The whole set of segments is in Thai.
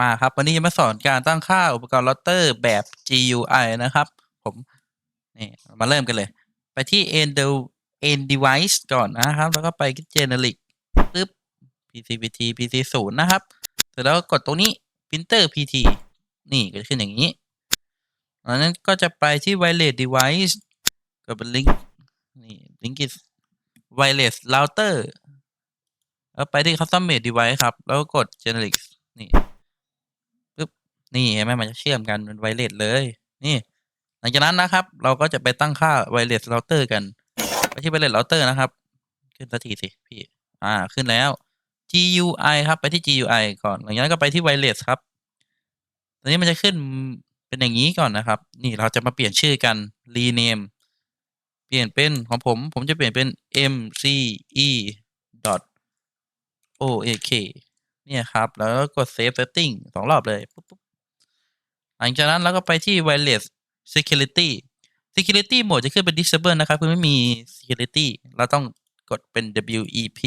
มาครับ วันนี้จะมาสอนการตั้งค่าอุปกรณ์เราเตอร์แบบ GUI นะครับ ผมนี่มาเริ่มกันเลย ไปที่ end end device ก่อนนะครับ แล้วก็ไปที่ generic ปึ๊บ PCPT PC 0นะครับ เสร็จแล้วก็กดตรงนี้ printer PT นี่ก็จะขึ้นอย่างนี้อันนั้นก็จะไปที่ wireless device ก็เป็น link นี่ link is wireless router แล้วไปที่ custom made device ครับ แล้วก็กด generic นี่ นี่เห็นไหมมันจะเชื่อมกันเป็นไวเลสเลย นี่ หลังจากนั้นนะครับ เราก็จะไปตั้งค่าไวเลสเราเตอร์กันไปที่ไวเลสเราเตอร์นะครับ ขึ้นสักทีสิพี่ อ่าขึ้นแล้ว GUI ครับ ไปที่ GUI ก่อนหลังจากนั้นก็ไปที่ไวเลสครับตอนนี้มันจะขึ้นเป็นอย่างนี้ก่อนนะครับ นี่เราจะมาเปลี่ยนชื่อกัน rename เปลี่ยนเป็นของผม ผมจะเปลี่ยนเป็น mce dot oak เนี่ยครับ แล้วก็กด save setting สองรอบเลย หลังจากนั้นเราก็ไปที่ wireless security security mode จะขึ้นเป็น disable นะครับ คือไม่มี security เราต้องกดเป็น wep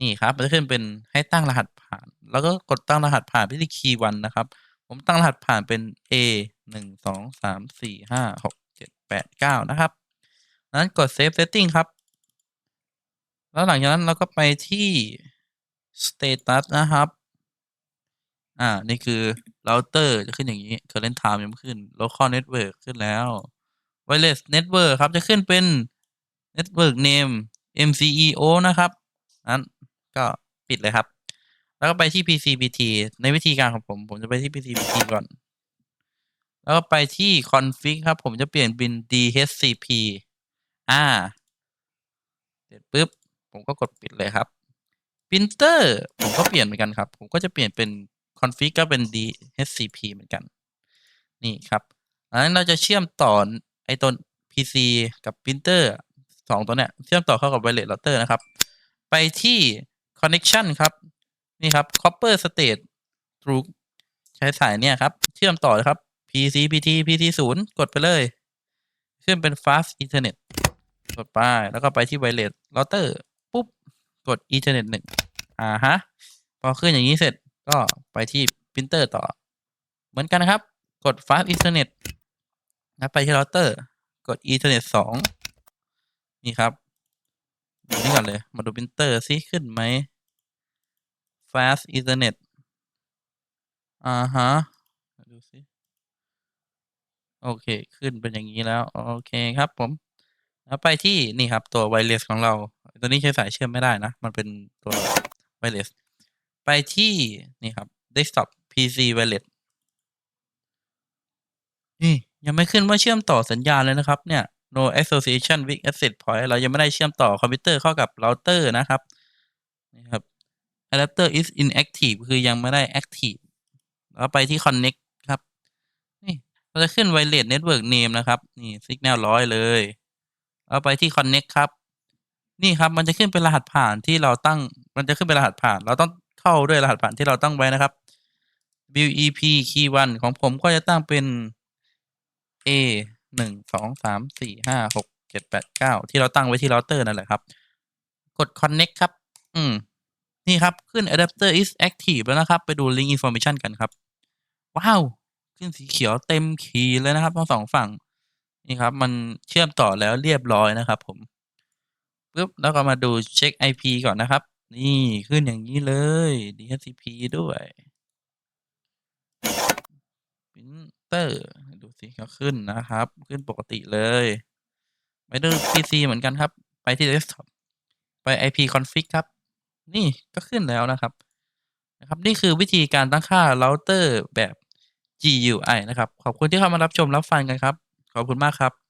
นี่ครับ มันจะขึ้นเป็นให้ตั้งรหัสผ่าน แล้วก็กดตั้งรหัสผ่านไปที่ key one นะครับ ผมตั้งรหัสผ่านเป็น a หนึ่งสองสามสี่ห้าหกเจ็ดแปดเก้านะครับ นั้นกด save setting ครับ แล้วหลังจากนั้นเราก็ไปที่ status นะครับ อ่า นี่คือ router จะขึ้นอย่างนี้ current time ยังไม่ขึ้น local network ขึ้นแล้ว wireless network ครับจะขึ้นเป็น network name MCEO นะครับนั้นก็ปิดเลยครับ แล้วก็ไปที่ PCPT ในวิธีการของผม ผมจะไปที่ PCPT ก่อน แล้วก็ไปที่ config ครับ ผมจะเปลี่ยนเป็น DHCP อ่า เสร็จปุ๊บ ผมก็กดปิดเลยครับปรินเตอร์ผมก็เปลี่ยนเหมือนกันครับ ผมก็จะเปลี่ยนเป็น config ก็เป็น DHCP เหมือนกัน นี่ครับอันนั้นเราจะเชื่อมต่อไอตัว PC กับปรินเตอร์สองตัวเนี้ยเชื่อมต่อเข้ากับ wireless router นะครับ ไปที่ connection ครับ นี่ครับ copper state through ใช้สายเนี่ยครับ เชื่อมต่อครับ PC PT PC 0กดไปเลย เชื่อมเป็น fast ethernet กดไป แล้วก็ไปที่ wireless router ปุ๊บ กด ethernet หนึ่งอ่าฮะ พอขึ้นอย่างนี้เสร็จ ก็ไปที่ปรินเตอร์ต่อ เหมือนกันนะครับ กด fast ethernet แล้วไปที่ router กด ethernet สองนี่ครับดูนี่ก่อนเลย มาดูปรินเตอร์ซิขึ้นไหม fast ethernet อ่าฮะดูสิโอเค ขึ้นเป็นอย่างนี้แล้ว โอเคครับผม แล้วไปที่นี่ครับตัว wireless ของเรา ตัวนี้ใช้สายเชื่อมไม่ได้นะ มันเป็นตัว wireless ไปที่ นี่ครับ desktop PC wireless นี่ยังไม่ขึ้นว่าเชื่อมต่อสัญญาณเลยนะครับ เนี่ย no association with access point เรายังไม่ได้เชื่อมต่อคอมพิวเตอร์เข้ากับเราเตอร์นะครับนี่ครับ adapter is inactive คือยังไม่ได้ active แล้วไปที่ connect ครับ นี่เราจะขึ้น wireless network name นะครับ นี่ signal ร้อยเลยแล้วไปที่ connect ครับ นี่ครับมันจะขึ้นเป็นรหัสผ่านที่เราตั้ง มันจะขึ้นเป็นรหัสผ่าน เราต้อง เข้าด้วยรหัสผ่านที่เราตั้งไว้นะครับ WEP key one ของผมก็จะตั้งเป็น A หนึ่งสองสามสี่ห้าหกเจ็ดแปดเก้าที่เราตั้งไว้ที่เราเตอร์นั่นแหละครับ กด connect ครับ อืม นี่ครับ ขึ้น adapter is active แล้วนะครับ ไปดู link information กันครับ ว้าว ขึ้นสีเขียวเต็มขีดเลยนะครับทั้งสองฝั่ง นี่ครับ มันเชื่อมต่อแล้วเรียบร้อยนะครับผมปึ๊บแล้วก็มาดูเช็ค IP ก่อนนะครับ นี่ขึ้นอย่างนี้เลย DHCP ด้วยปรินเตอร์ดูสิก็ขึ้นนะครับ ขึ้นปกติเลย ไปดู PC เหมือนกันครับ ไปที่ desktop ไป IP config ครับ นี่ก็ขึ้นแล้วนะครับ นะครับ นี่คือวิธีการตั้งค่า router แบบ GUI นะครับ ขอบคุณที่เข้ามารับชมรับฟังกันครับ ขอบคุณมากครับ